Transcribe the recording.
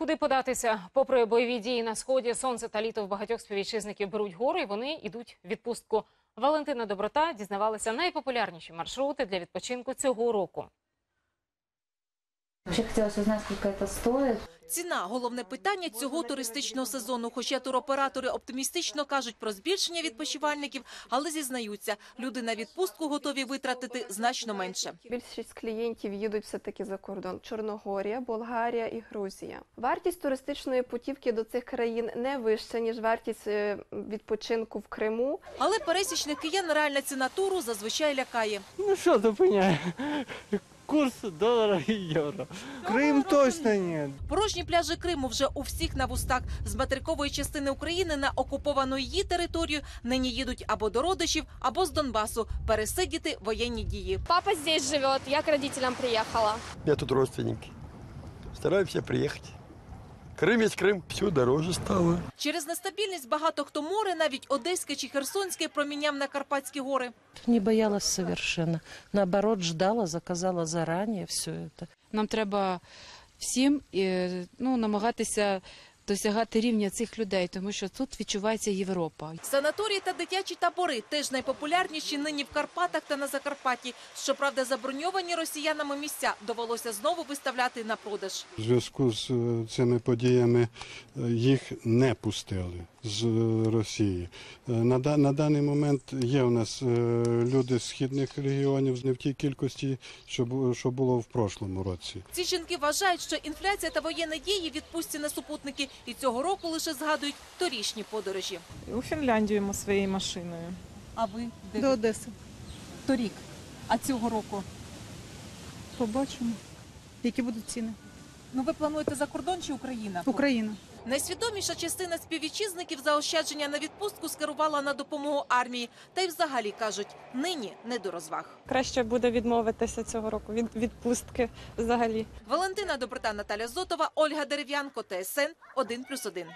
Куди податися? Попри бойові дії на сході, сонце та літо в багатьох співвітчизників беруть гори, і вони йдуть в відпустку. Валентина Доброта дізнавалася найпопулярніші маршрути для відпочинку цього року. Вообще хотелось узнать, сколько это стоит. Ціна головне питання цього туристичного сезону. Хоча туроператори оптимістично кажуть про збільшення відпочивальників, але зізнаються, люди на відпустку готові витратити значно менше. Більшість клієнтів їдуть все-таки за кордон: Чорногорія, Болгарія і Грузія. Вартість туристичної путівки до цих країн не вища ніж вартість е, відпочинку в Криму. Але пересічних киян реальна ціна туру зазвичай лякає. Ну що зупиняє? Курс долара і євро. Крим точно ні. Порожні пляжі Криму вже у всіх на вустах. З материкової частини України на окуповану її територію нині їдуть або до родичів, або з Донбасу пересидіти воєнні дії. Папа здесь живе, я к родителям приїхала. Я тут родственники. стараюся приехать. Крым есть Крым. Все дороже стало. Через нестабільність багато хто море, навіть Одеське чи Херсонське, проміняв на Карпатські гори. Не боялась совершенно. Наоборот, ждала, заказала заранее все это. Нам треба всім е, ну, намагатися досягати рівня цих людей, тому що тут відчувається Європа. Санаторії та дитячі табори теж найпопулярніші нині в Карпатах та на Закарпатті. Щоправда, заброньовані росіянами місця довелося знову виставляти на продаж. В зв'язку з е, цими подіями е, їх не пустили з е, Росії. На, на даний момент є у нас люди з східних регіонів не в тій кількості, що, що було в прошлому році. Ці жінки вважають, що інфляція та воєнні дії відпустці на супутники і цього року лише згадують торішні подорожі. У Фінляндію ми своєю машиною. А ви До Одеси. торік? А цього року? Побачимо, які будуть ціни. Ну ви плануєте за кордон чи Україна? Україна. Найсвідоміша частина співвітчизників заощадження на відпустку скерувала на допомогу армії. Та й взагалі кажуть, нині не до розваг. Краще буде відмовитися цього року від відпустки взагалі. Валентина Доброта, Наталя Зотова, Ольга Дерев'янко, ТСН 1+,1.